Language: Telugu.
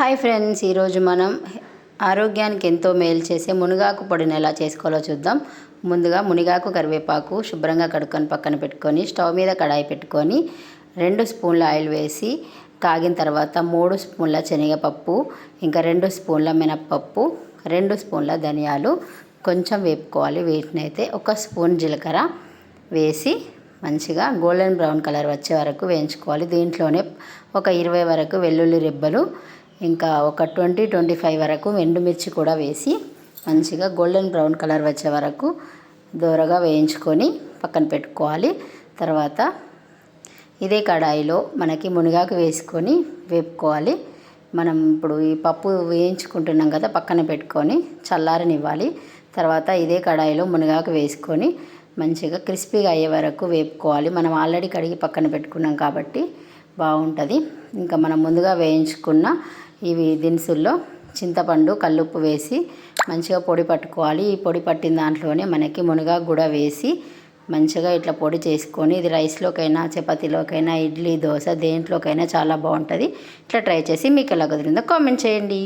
హాయ్ ఫ్రెండ్స్ ఈరోజు మనం ఆరోగ్యానికి ఎంతో మేలు చేసే మునగాకు పొడిని ఎలా చేసుకోవాలో చూద్దాం. ముందుగా మునిగాకు కరివేపాకు శుభ్రంగా కడుక్కొని పక్కన పెట్టుకొని స్టవ్ మీద కడాయి పెట్టుకొని రెండు స్పూన్ల ఆయిల్ వేసి కాగిన తర్వాత మూడు స్పూన్ల శనగపప్పు ఇంకా రెండు స్పూన్ల మినప్పప్పు రెండు స్పూన్ల ధనియాలు కొంచెం వేపుకోవాలి. వీటినైతే ఒక స్పూన్ జీలకర్ర వేసి మంచిగా గోల్డెన్ బ్రౌన్ కలర్ వచ్చే వరకు వేయించుకోవాలి. దీంట్లోనే ఒక ఇరవై వరకు వెల్లుల్లి రెబ్బలు ఇంకా ఒక ట్వంటీ ట్వంటీ ఫైవ్ వరకు ఎండుమిర్చి కూడా వేసి మంచిగా గోల్డెన్ బ్రౌన్ కలర్ వచ్చే వరకు దూరగా వేయించుకొని పక్కన పెట్టుకోవాలి. తర్వాత ఇదే కడాయిలో మనకి మునగాకు వేసుకొని వేపుకోవాలి. మనం ఇప్పుడు ఈ పప్పు వేయించుకుంటున్నాం కదా పక్కన పెట్టుకొని చల్లారనివ్వాలి. తర్వాత ఇదే కడాయిలో మునగాకు వేసుకొని మంచిగా క్రిస్పీగా అయ్యే వరకు వేపుకోవాలి. మనం ఆల్రెడీ కడిగి పక్కన పెట్టుకున్నాం కాబట్టి బాగుంటుంది. ఇంకా మనం ముందుగా వేయించుకున్న ఇవి దినుసుల్లో చింతపండు కల్లుప్పు వేసి మంచిగా పొడి పట్టుకోవాలి. ఈ పొడి పట్టిన దాంట్లోనే మనకి మునగా కూడా వేసి మంచిగా ఇట్లా పొడి చేసుకొని ఇది రైస్లోకైనా చపాతీలోకైనా ఇడ్లీ దోశ దేంట్లోకైనా చాలా బాగుంటుంది. ఇట్లా ట్రై చేసి మీకు ఎలా కుదిరిందో కామెంట్ చేయండి.